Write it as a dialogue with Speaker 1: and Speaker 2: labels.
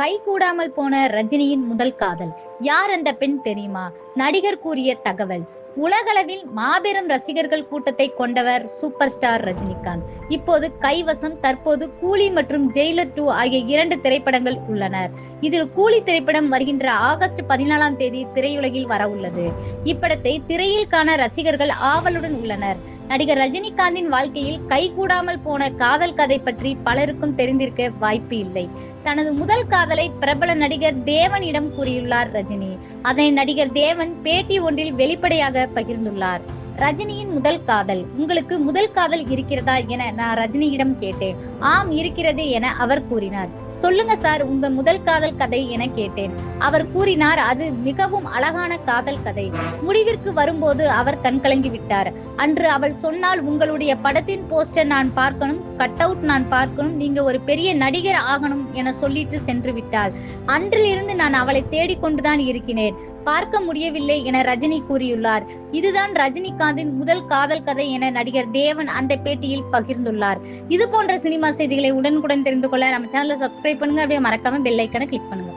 Speaker 1: கைகூடாமல் போன ரஜினியின் முதல் காதல். யார் அந்த பெண் தெரியுமா? நடிகர் கூறிய தகவல். உலகளவில் மாபெரும் ரசிகர்கள் கூட்டத்தை கொண்டவர் சூப்பர் ஸ்டார் ரஜினிகாந்த். இப்போது கைவசம் தற்போது கூலி மற்றும் ஜெயிலர் டூ ஆகிய இரண்டு திரைப்படங்கள் உள்ளனர். இதில் கூலி திரைப்படம் வருகின்ற ஆகஸ்ட் பதினாலாம் தேதி திரையுலகில் வர உள்ளது இப்படத்தை திரையில் காண ரசிகர்கள் ஆவலுடன் உள்ளனர். நடிகர் ரஜினிகாந்தின் வாழ்க்கையில் கைகூடாமல் போன காதல் கதை பற்றி பலருக்கும் தெரிந்திருக்க வாய்ப்பு இல்லை. தனது முதல் காதலை பிரபல நடிகர் தேவனிடம் கூறியுள்ளார் ரஜினி. அதனை நடிகர் தேவன் பேட்டி ஒன்றில் வெளிப்படையாக பகிர்ந்துள்ளார். ரஜினியின் முதல் காதல். உங்களுக்கு முதல் காதல் இருக்கிறதா என நான் ரஜினியிடம் கேட்டேன். ஆம் இருக்கிறது என அவர் கூறினார். சொல்லுங்க சார் உங்க முதல் காதல் கதை என கேட்டேன். அவர் கூறினார் அது மிகவும் அழகான காதல் கதை. முடிவிற்கு வரும்போது அவர் கண்கலங்கி விட்டார். அன்று அவள் சொன்னால் உங்களுடைய படத்தின் போஸ்டர் நான் பார்க்கணும் கட் அவுட் நான் பார்க்கணும் நீங்க ஒரு பெரிய நடிகர் ஆகணும் என சொல்லிட்டு சென்று விட்டாள். அன்றிலிருந்து நான் அவளை தேடிக்கொண்டுதான் இருக்கிறேன். பார்க்க முடியவில்லை என ரஜினி கூறியுள்ளார். இதுதான் ரஜினிகாந்தின் முதல் காதல் கதை என நடிகர் தேவன் அந்த பேட்டியில் பகிர்ந்துள்ளார். இது போன்ற சினிமா செய்திகளை உடனுக்குடன் தெரிந்து கொள்ள நம்ம சேனலை சப்ஸ்கிரைப் பண்ணுங்க. அப்படியே மறக்காம பெல் ஐக்கனை கிளிக் பண்ணுங்க.